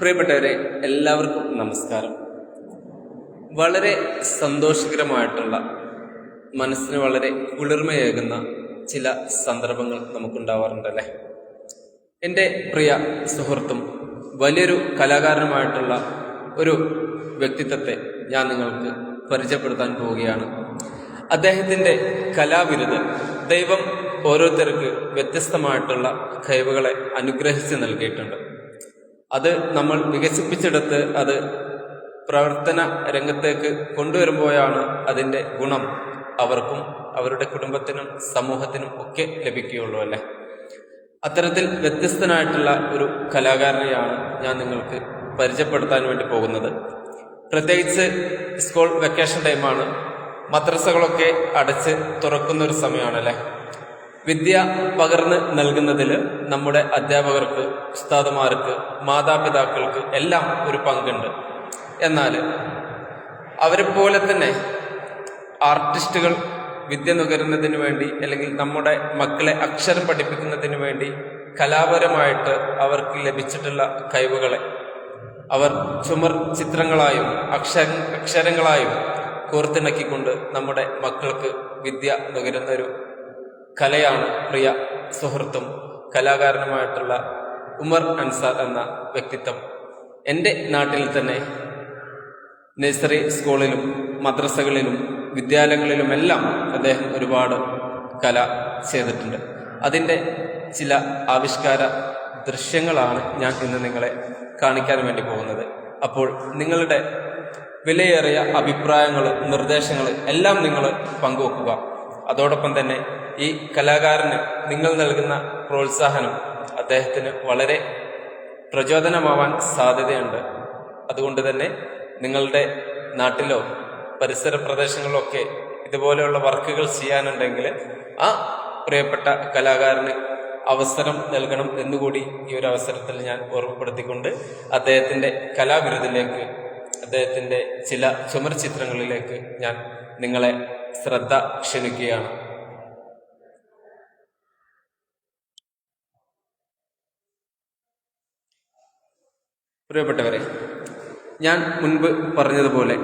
പ്രിയപ്പെട്ടവരെ എല്ലാവർക്കും നമസ്കാരം. വളരെ സന്തോഷകരമായിട്ടുള്ള മനസ്സിന് വളരെ കുളിർമയേകുന്ന ചില സന്ദർഭങ്ങൾ നമുക്കുണ്ടാവാറുണ്ടല്ലേ എന്റെ പ്രിയ സുഹൃത്തും വലിയൊരു കലാകാരനുമായിട്ടുള്ള ഒരു വ്യക്തിത്വത്തെ ഞാൻ നിങ്ങൾക്ക് പരിചയപ്പെടുത്താൻ പോവുകയാണ്. അദ്ദേഹത്തിന്റെ കലാവിരുത് ദൈവം ഓരോരുത്തർക്ക് വ്യത്യസ്തമായിട്ടുള്ള കഴിവുകളെ അനുഗ്രഹിച്ച് നൽകിയിട്ടുണ്ട്. അത് നമ്മൾ വികസിപ്പിച്ചെടുത്ത് അത് പ്രവർത്തന രംഗത്തേക്ക് കൊണ്ടുവരുമ്പോഴാണ് അതിന്റെ ഗുണം അവർക്കും അവരുടെ കുടുംബത്തിനും സമൂഹത്തിനും ഒക്കെ ലഭിക്കുകയുള്ളൂ അല്ലേ? അത്തരത്തിൽ വ്യത്യസ്തനായിട്ടുള്ള ഒരു കലാകാരനെയാണ് ഞാൻ നിങ്ങൾക്ക് പരിചയപ്പെടുത്താൻ വേണ്ടി പോകുന്നത്. പ്രത്യേകിച്ച് സ്കൂൾ വെക്കേഷൻ ടൈമാണ് മദ്രസകളൊക്കെ അടച്ച് തുറക്കുന്ന ഒരു സമയമാണല്ലേ? വിദ്യ പകർന്ന് നൽകുന്നതിൽ നമ്മുടെ അധ്യാപകർക്ക് ഉസ്താദുമാർക്ക് മാതാപിതാക്കൾക്ക് എല്ലാം ഒരു പങ്കുണ്ട്. എന്നാൽ അവരെ പോലെ തന്നെ ആർട്ടിസ്റ്റുകൾ വിദ്യ നുകരുന്നതിന് വേണ്ടി അല്ലെങ്കിൽ നമ്മുടെ മക്കളെ അക്ഷരം പഠിപ്പിക്കുന്നതിന് വേണ്ടി കലാപരമായിട്ട് അവർക്ക് ലഭിച്ചിട്ടുള്ള കഴിവുകളെ അവർ ചുമർ ചിത്രങ്ങളായും അക്ഷര അക്ഷരങ്ങളായും കോർത്തിണക്കിക്കൊണ്ട് നമ്മുടെ മക്കൾക്ക് വിദ്യ നുകരുന്ന ഒരു കലയാണ് പ്രിയ സുഹൃത്തും കലാകാരനുമായിട്ടുള്ള ഉമർ അൻസാർ എന്ന വ്യക്തിത്വം. എന്റെ നാട്ടിൽ തന്നെ നഴ്സറി സ്കൂളിലും മദ്രസകളിലും വിദ്യാലയങ്ങളിലുമെല്ലാം അദ്ദേഹം ഒരുപാട് കല ചെയ്തിട്ടുണ്ട്. അതിന്റെ ചില ആവിഷ്കാര ദൃശ്യങ്ങളാണ് ഞാൻ ഇന്ന് നിങ്ങളെ കാണിക്കാൻ വേണ്ടി പോകുന്നത്. അപ്പോൾ നിങ്ങളുടെ വിലയേറിയ അഭിപ്രായങ്ങൾ നിർദ്ദേശങ്ങൾ എല്ലാം നിങ്ങൾ പങ്കുവെക്കുക. അതോടൊപ്പം തന്നെ ഈ കലാകാരന് നിങ്ങൾ നൽകുന്ന പ്രോത്സാഹനം അദ്ദേഹത്തിന് വളരെ പ്രചോദനമാവാൻ സാധ്യതയുണ്ട്. അതുകൊണ്ട് തന്നെ നിങ്ങളുടെ നാട്ടിലോ പരിസര പ്രദേശങ്ങളിലോ ഒക്കെ ഇതുപോലെയുള്ള വർക്കുകൾ ചെയ്യാനുണ്ടെങ്കിൽ ആ പ്രിയപ്പെട്ട കലാകാരന് അവസരം നൽകണം എന്നുകൂടി ഈ ഒരു അവസരത്തിൽ ഞാൻ ഓർമ്മപ്പെടുത്തിക്കൊണ്ട് അദ്ദേഹത്തിന്റെ കലാവിരുദിലേക്ക് അദ്ദേഹത്തിന്റെ ചില ചിത്രങ്ങളിലേക്ക് ഞാൻ നിങ്ങളെ ശ്രദ്ധ ക്ഷണിക്കുകയാണ്. പ്രിയപ്പെട്ടവരെ ഞാൻ മുൻപ് പറഞ്ഞതുപോലെ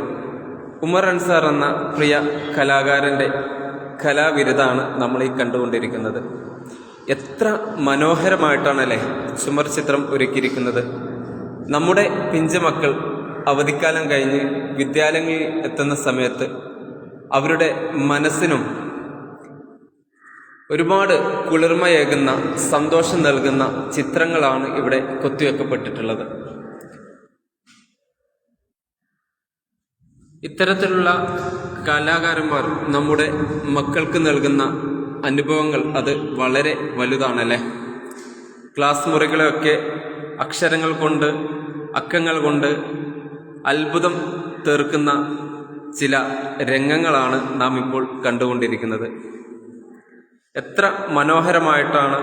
ഉമർ അൻസാർ എന്ന പ്രിയ കലാകാരന്റെ കലാവിരുതാണ് നമ്മൾ ഈ കണ്ടുകൊണ്ടിരിക്കുന്നത്. എത്ര മനോഹരമായിട്ടാണല്ലേ ചുമർ ചിത്രം ഒരുക്കിയിരിക്കുന്നത്. നമ്മുടെ പിഞ്ചു മക്കൾ അവധിക്കാലം കഴിഞ്ഞ് വിദ്യാലയങ്ങളിൽ എത്തുന്ന സമയത്ത് അവരുടെ മനസ്സിനും ഒരുപാട് കുളിർമയേകുന്ന സന്തോഷം നൽകുന്ന ചിത്രങ്ങളാണ് ഇവിടെ കൊത്തിവെക്കപ്പെട്ടിട്ടുള്ളത്. ഇത്തരത്തിലുള്ള കലാകാരന്മാർ നമ്മുടെ മക്കൾക്ക് നൽകുന്ന അനുഭവങ്ങൾ അത് വളരെ വലുതാണല്ലേ? ക്ലാസ് മുറികളെയൊക്കെ അക്ഷരങ്ങൾ കൊണ്ട് അക്കങ്ങൾ കൊണ്ട് അത്ഭുതം തീർക്കുന്ന ചില രംഗങ്ങളാണ് നാം ഇപ്പോൾ കണ്ടുകൊണ്ടിരിക്കുന്നത്. എത്ര മനോഹരമായിട്ടാണ്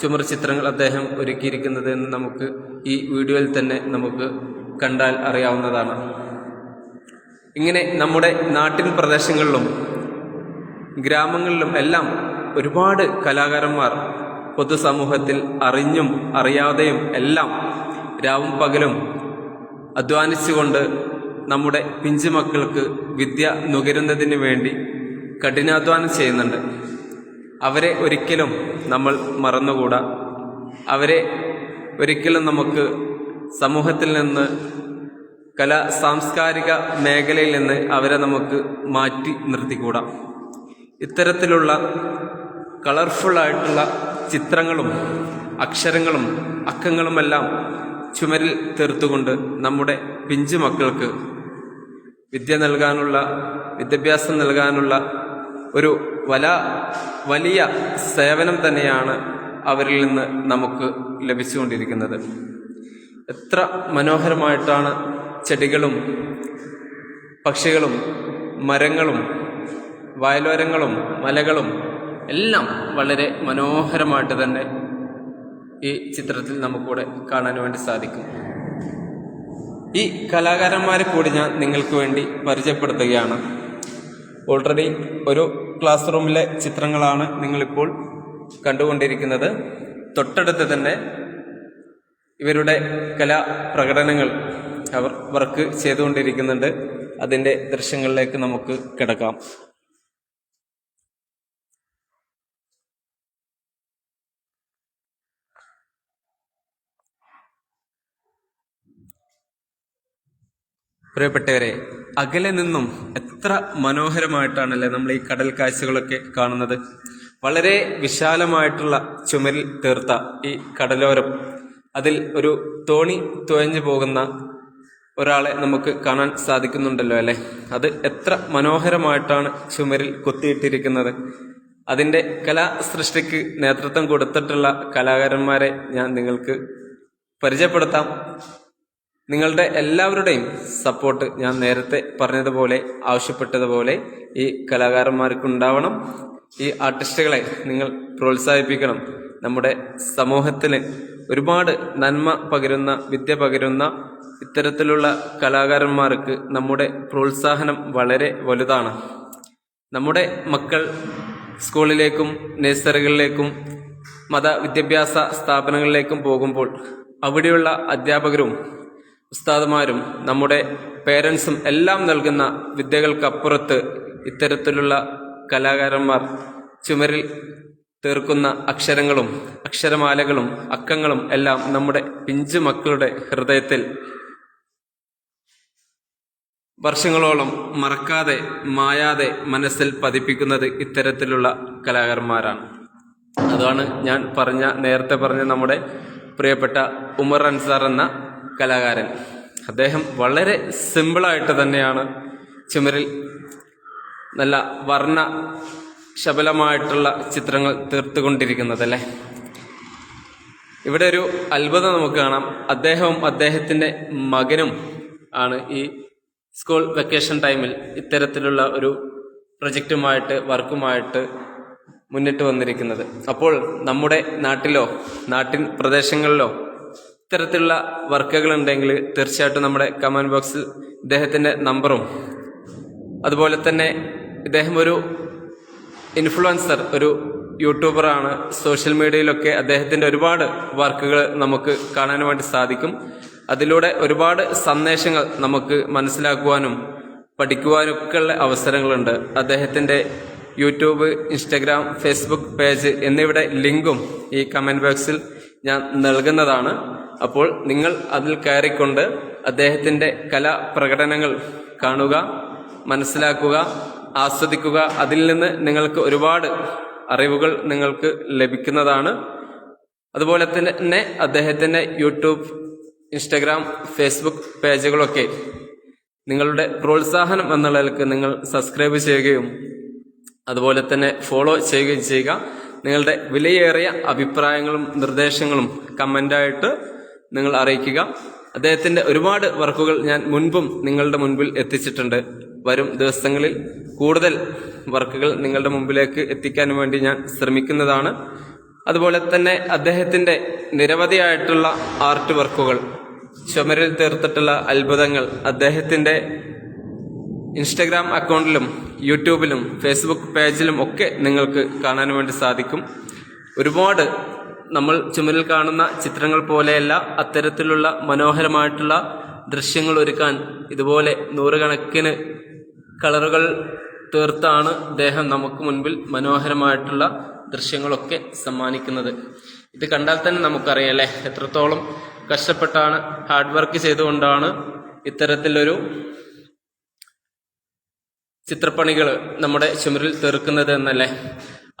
ചുമർ ചിത്രങ്ങൾ അദ്ദേഹം ഒരുക്കിയിരിക്കുന്നത് എന്ന് നമുക്ക് ഈ വീഡിയോയിൽ തന്നെ നമുക്ക് കണ്ടാൽ അറിയാവുന്നതാണ്. ഇങ്ങനെ നമ്മുടെ നാട്ടിൻ പ്രദേശങ്ങളിലും ഗ്രാമങ്ങളിലും എല്ലാം ഒരുപാട് കലാകാരന്മാർ പൊതുസമൂഹത്തിൽ അറിഞ്ഞും അറിയാതെയും എല്ലാം രാവും പകലും അധ്വാനിച്ചുകൊണ്ട് നമ്മുടെ പിഞ്ചു മക്കൾക്ക് വിദ്യ നുകരുന്നതിന് വേണ്ടി കഠിനാധ്വാനം ചെയ്യുന്നുണ്ട്. അവരെ ഒരിക്കലും നമ്മൾ മറന്നുകൂടാ. അവരെ ഒരിക്കലും നമുക്ക് സമൂഹത്തിൽ നിന്ന് കല സാംസ്കാരിക മേഖലയിൽ നിന്ന് അവരെ നമുക്ക് മാറ്റി നിർത്തിക്കൂടാ. ഇത്തരത്തിലുള്ള കളർഫുള്ളായിട്ടുള്ള ചിത്രങ്ങളും അക്ഷരങ്ങളും അക്കങ്ങളുമെല്ലാം ചുമരിൽ തീർത്തുകൊണ്ട് നമ്മുടെ പിഞ്ചു മക്കൾക്ക് വിദ്യ നൽകാനുള്ള വിദ്യാഭ്യാസം നൽകാനുള്ള ഒരു വല വലിയ സേവനം തന്നെയാണ് അവരിൽ നിന്ന് നമുക്ക് ലഭിച്ചുകൊണ്ടിരിക്കുന്നത്. എത്ര മനോഹരമായിട്ടാണ് ചെടികളും പക്ഷികളും മരങ്ങളും വയലോരങ്ങളും മലകളും എല്ലാം വളരെ മനോഹരമായിട്ട് തന്നെ ഈ ചിത്രത്തിൽ നമുക്കൂടെ കാണാൻ വേണ്ടി സാധിക്കും. ഈ കലാകാരന്മാരെ കൂടി ഞാൻ നിങ്ങൾക്ക് വേണ്ടി പരിചയപ്പെടുത്തുകയാണ്. ഓൾറെഡി ഒരു ക്ലാസ് റൂമിലെ ചിത്രങ്ങളാണ് നിങ്ങളിപ്പോൾ കണ്ടുകൊണ്ടിരിക്കുന്നത്. തൊട്ടടുത്ത് തന്നെ ഇവരുടെ കലാ പ്രകടനങ്ങൾ അവർ വർക്ക് ചെയ്തുകൊണ്ടിരിക്കുന്നുണ്ട്. അതിന്റെ ദൃശ്യങ്ങളിലേക്ക് നമുക്ക് കിടക്കാം. പ്രിയപ്പെട്ടവരെ അകലെ നിന്നും എത്ര മനോഹരമായിട്ടാണല്ലേ നമ്മൾ ഈ കടൽ കാഴ്ചകളൊക്കെ കാണുന്നത്. വളരെ വിശാലമായിട്ടുള്ള ചുമരിൽ തീർത്ത ഈ കടലോരം. അതിൽ ഒരു തോണി തുഴഞ്ഞു പോകുന്ന ഒരാളെ നമുക്ക് കാണാൻ സാധിക്കുന്നുണ്ടല്ലോ അല്ലെ? അത് എത്ര മനോഹരമായിട്ടാണ് ചുമരിൽ കൊത്തിയിട്ടിരിക്കുന്നത്. അതിന്റെ കലാ സൃഷ്ടിക്ക് നേതൃത്വം കൊടുത്തിട്ടുള്ള കലാകാരന്മാരെ ഞാൻ നിങ്ങൾക്ക് പരിചയപ്പെടുത്താം. നിങ്ങളുടെ എല്ലാവരുടെയും സപ്പോർട്ട് ഞാൻ നേരത്തെ പറഞ്ഞതുപോലെ ആവശ്യപ്പെട്ടതുപോലെ ഈ കലാകാരന്മാർക്ക് ഉണ്ടാവണം ഈ ആർട്ടിസ്റ്റുകളെ നിങ്ങൾ പ്രോത്സാഹിപ്പിക്കണം. നമ്മുടെ സമൂഹത്തിന് ഒരുപാട് നന്മ പകരുന്ന വിദ്യ പകരുന്ന ഇത്തരത്തിലുള്ള കലാകാരന്മാർക്ക് നമ്മുടെ പ്രോത്സാഹനം വളരെ വലുതാണ്. നമ്മുടെ മക്കൾ സ്കൂളിലേക്കും നഴ്സറികളിലേക്കും മത വിദ്യാഭ്യാസ സ്ഥാപനങ്ങളിലേക്കും പോകുമ്പോൾ അവിടെയുള്ള അധ്യാപകരും ഉസ്താദുമാരും നമ്മുടെ പേരൻസും എല്ലാം നൽകുന്ന വിദ്യകൾക്കപ്പുറത്ത് ഇത്തരത്തിലുള്ള കലാകാരന്മാർ ചുമരിൽ തീർക്കുന്ന അക്ഷരങ്ങളും അക്ഷരമാലകളും അക്കങ്ങളും എല്ലാം നമ്മുടെ പിഞ്ചു മക്കളുടെ ഹൃദയത്തിൽ വർഷങ്ങളോളം മറക്കാതെ മായാതെ മനസ്സിൽ പതിപ്പിക്കുന്നത് ഇത്തരത്തിലുള്ള കലാകാരന്മാരാണ്. അതാണ് ഞാൻ പറഞ്ഞ നേരത്തെ പറഞ്ഞ നമ്മുടെ പ്രിയപ്പെട്ട ഉമർ അൻസാർ എന്ന കലാകാരൻ. അദ്ദേഹം വളരെ സിമ്പിളായിട്ട് തന്നെയാണ് ചുമരിൽ നല്ല വർണ ശബലമായിട്ടുള്ള ചിത്രങ്ങൾ തീർത്തുകൊണ്ടിരിക്കുന്നത് അല്ലേ ഇവിടെ ഒരു അത്ഭുതം നമുക്ക് കാണാം. അദ്ദേഹവും അദ്ദേഹത്തിന്റെ മകനും ആണ് ഈ സ്കൂൾ വെക്കേഷൻ ടൈമിൽ ഇത്തരത്തിലുള്ള ഒരു പ്രൊജക്റ്റുമായിട്ട് വർക്കുമായിട്ട് മുന്നിട്ട് വന്നിരിക്കുന്നത്. അപ്പോൾ നമ്മുടെ നാട്ടിലോ നാട്ടിൻ പ്രദേശങ്ങളിലോ ഇത്തരത്തിലുള്ള വർക്കുകൾ ഉണ്ടെങ്കിൽ തീർച്ചയായിട്ടും നമ്മുടെ കമന്റ് ബോക്സിൽ ഇദ്ദേഹത്തിന്റെ നമ്പറും അതുപോലെ തന്നെ ഇദ്ദേഹം ഒരു ഇൻഫ്ലുവൻസർ ഒരു യൂട്യൂബറാണ് സോഷ്യൽ മീഡിയയിലൊക്കെ അദ്ദേഹത്തിന്റെ ഒരുപാട് വർക്കുകൾ നമുക്ക് കാണാൻ വേണ്ടി സാധിക്കും. അതിലൂടെ ഒരുപാട് സന്ദേശങ്ങൾ നമുക്ക് മനസ്സിലാക്കുവാനും പഠിക്കുവാനും ഒക്കെ ഉള്ള അവസരങ്ങളുണ്ട്. അദ്ദേഹത്തിന്റെ യൂട്യൂബ് ഇൻസ്റ്റഗ്രാം ഫേസ്ബുക്ക് പേജ് എന്നിവയുടെ ലിങ്കും ഈ കമന്റ് ബോക്സിൽ ഞാൻ നൽകുന്നതാണ്. അപ്പോൾ നിങ്ങൾ അതിൽ കയറിക്കൊണ്ട് അദ്ദേഹത്തിന്റെ കലാ പ്രകടനങ്ങൾ കാണുക മനസ്സിലാക്കുക. ആസ്വദിക്കുക. അതിൽ നിന്ന് നിങ്ങൾക്ക് ഒരുപാട് അറിവുകൾ നിങ്ങൾക്ക് ലഭിക്കുന്നതാണ്. അതുപോലെ തന്നെ അദ്ദേഹത്തിന്റെ യൂട്യൂബ് ഇൻസ്റ്റഗ്രാം ഫേസ്ബുക്ക് പേജുകളൊക്കെ നിങ്ങളുടെ പ്രോത്സാഹനം എന്ന നിലയ്ക്ക് നിങ്ങൾ സബ്സ്ക്രൈബ് ചെയ്യുകയും അതുപോലെ തന്നെ ഫോളോ ചെയ്യുകയും ചെയ്യുക. നിങ്ങളുടെ വിലയേറിയ അഭിപ്രായങ്ങളും നിർദ്ദേശങ്ങളും കമന്റായിട്ട് നിങ്ങൾ അറിയിക്കുക. അദ്ദേഹത്തിന്റെ ഒരുപാട് വർക്കുകൾ ഞാൻ മുൻപും നിങ്ങളുടെ മുൻപിൽ എത്തിച്ചിട്ടുണ്ട്. വരും ദിവസങ്ങളിൽ കൂടുതൽ വർക്കുകൾ നിങ്ങളുടെ മുമ്പിലേക്ക് എത്തിക്കാൻ വേണ്ടി ഞാൻ ശ്രമിക്കുന്നതാണ്. അതുപോലെ തന്നെ അദ്ദേഹത്തിന്റെ നിരവധിയായിട്ടുള്ള ആർട്ട് വർക്കുകൾ ചുമരിൽ തീർത്തിട്ടുള്ള അത്ഭുതങ്ങൾ അദ്ദേഹത്തിന്റെ ഇൻസ്റ്റഗ്രാം അക്കൗണ്ടിലും യൂട്യൂബിലും ഫേസ്ബുക്ക് പേജിലും ഒക്കെ നിങ്ങൾക്ക് കാണാൻ വേണ്ടി സാധിക്കും. ഒരുപാട് നമ്മൾ ചുമരിൽ കാണുന്ന ചിത്രങ്ങൾ പോലെയല്ല അത്തരത്തിലുള്ള മനോഹരമായിട്ടുള്ള ദൃശ്യങ്ങൾ ഒരുക്കാൻ ഇതുപോലെ നൂറുകണക്കിന് കളറുകൾ തീർത്താണ് ഇദ്ദേഹം നമുക്ക് മുൻപിൽ മനോഹരമായിട്ടുള്ള ദൃശ്യങ്ങളൊക്കെ സമ്മാനിക്കുന്നത്. ഇത് കണ്ടാൽ തന്നെ നമുക്കറിയാം അല്ലേ? എത്രത്തോളം കഷ്ടപ്പെട്ടാണ് ഹാർഡ് വർക്ക് ചെയ്തുകൊണ്ടാണ് ഇത്തരത്തിലൊരു ചിത്രപ്പണികൾ നമ്മുടെ ചുമരിൽ തീർക്കുന്നത് എന്നല്ലേ?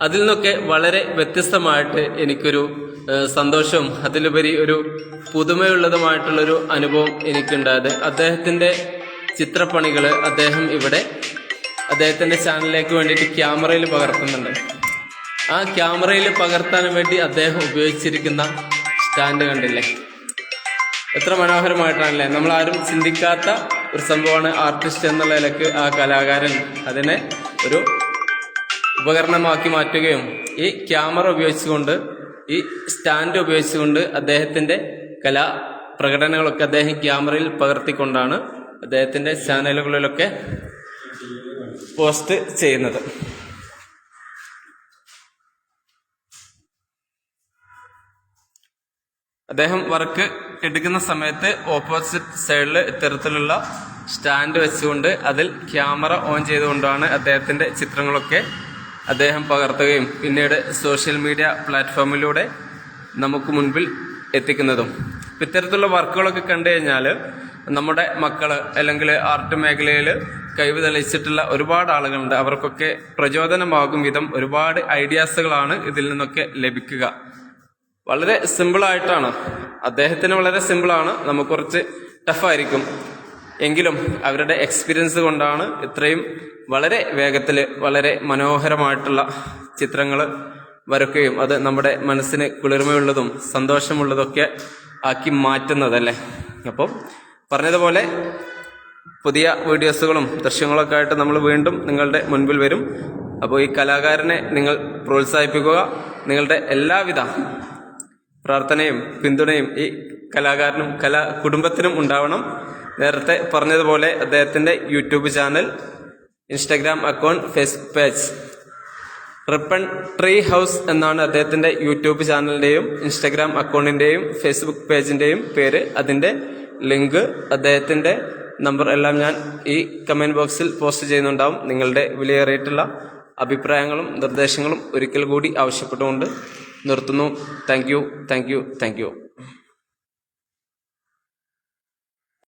അതിൽ നിന്നൊക്കെ വളരെ വ്യത്യസ്തമായിട്ട് എനിക്കൊരു സന്തോഷവും അതിലുപരി ഒരു പുതുമയുള്ളതുമായിട്ടുള്ളൊരു അനുഭവം എനിക്കുണ്ടായത് അദ്ദേഹത്തിന്റെ ചിത്രപ്പണികൾ അദ്ദേഹം ഇവിടെ അദ്ദേഹത്തിന്റെ ചാനലിലേക്ക് വേണ്ടിയിട്ട് ക്യാമറയിൽ പകർത്തുന്നുണ്ട്. ആ ക്യാമറയിൽ പകർത്താൻ വേണ്ടി അദ്ദേഹം ഉപയോഗിച്ചിരിക്കുന്ന സ്റ്റാൻഡ് കണ്ടില്ലേ? എത്ര മനോഹരമായിട്ടാണല്ലേ? നമ്മൾ ആരും ചിന്തിക്കാത്ത ഒരു സംഭവമാണ് ആർട്ടിസ്റ്റ് എന്നുള്ള നിലയ്ക്ക് ആ കലാകാരൻ അതിനെ ഒരു ഉപകരണമാക്കി മാറ്റുകയും ഈ ക്യാമറ ഉപയോഗിച്ചുകൊണ്ട് ഈ സ്റ്റാൻഡ് ഉപയോഗിച്ചുകൊണ്ട് അദ്ദേഹത്തിന്റെ കലാ പ്രകടനങ്ങളൊക്കെ അദ്ദേഹം ക്യാമറയിൽ പകർത്തിക്കൊണ്ടാണ് അദ്ദേഹത്തിന്റെ ചാനലുകളിലൊക്കെ പോസ്റ്റ് ചെയ്യുന്നത്. അദ്ദേഹം വർക്ക് എടുക്കുന്ന സമയത്ത് ഓപ്പോസിറ്റ് സൈഡിൽ ഇത്തരത്തിലുള്ള സ്റ്റാൻഡ് വെച്ചുകൊണ്ട് അതിൽ ക്യാമറ ഓൺ ചെയ്തുകൊണ്ടാണ് അദ്ദേഹത്തിന്റെ ചിത്രങ്ങളൊക്കെ അദ്ദേഹം പകർത്തുകയും പിന്നീട് സോഷ്യൽ മീഡിയ പ്ലാറ്റ്ഫോമിലൂടെ നമുക്ക് മുൻപിൽ എത്തിക്കുന്നതും. ഇത്തരത്തിലുള്ള വർക്കുകളൊക്കെ കണ്ടു കഴിഞ്ഞാൽ നമ്മുടെ മക്കൾ അല്ലെങ്കിൽ ആർട്ട് മേഖലയിൽ കഴിവ് തെളിയിച്ചിട്ടുള്ള ഒരുപാട് ആളുകളുണ്ട്. അവർക്കൊക്കെ പ്രചോദനമാകും വിധം ഒരുപാട് ഐഡിയാസുകളാണ് ഇതിൽ നിന്നൊക്കെ ലഭിക്കുക. വളരെ സിമ്പിളായിട്ടാണ് അദ്ദേഹത്തിന് വളരെ സിമ്പിളാണ് നമുക്ക് കുറച്ച് ടഫായിരിക്കും എങ്കിലും അവരുടെ എക്സ്പീരിയൻസ് കൊണ്ടാണ് ഇത്രയും വളരെ വേഗത്തിൽ വളരെ മനോഹരമായിട്ടുള്ള ചിത്രങ്ങൾ വരക്കുകയും അത് നമ്മുടെ മനസ്സിന് കുളിർമയുള്ളതും സന്തോഷമുള്ളതൊക്കെ ആക്കി മാറ്റുന്നതല്ലേ? അപ്പം പറഞ്ഞതുപോലെ പുതിയ വീഡിയോസുകളും ദൃശ്യങ്ങളൊക്കെ ആയിട്ട് നമ്മൾ വീണ്ടും നിങ്ങളുടെ മുൻപിൽ വരും. അപ്പോൾ ഈ കലാകാരനെ നിങ്ങൾ പ്രോത്സാഹിപ്പിക്കുക. നിങ്ങളുടെ എല്ലാവിധ പ്രാർത്ഥനയും പിന്തുണയും ഈ കലാകാരനും കലാ കുടുംബത്തിനും ഉണ്ടാവണം. നേരത്തെ പറഞ്ഞതുപോലെ അദ്ദേഹത്തിന്റെ YouTube channel Instagram account Facebook page. Ripon tree house എന്നാണ് അദ്ദേഹത്തിന്റെ യൂട്യൂബ് ചാനലിന്റെയും ഇൻസ്റ്റഗ്രാം അക്കൗണ്ടിന്റെയും ഫേസ്ബുക്ക് പേജിന്റെയും പേര്. അതിന്റെ ലിങ്ക് അദ്ദേഹത്തിന്റെ നമ്പർ എല്ലാം ഞാൻ ഈ കമന്റ് ബോക്സിൽ പോസ്റ്റ് ചെയ്യുന്നുണ്ടാവും. നിങ്ങളുടെ വിലയേറിയിട്ടുള്ള അഭിപ്രായങ്ങളും നിർദ്ദേശങ്ങളും ഒരിക്കൽ കൂടി ആവശ്യപ്പെട്ടുകൊണ്ട് നിർത്തുന്നു. Thank you thank you thank you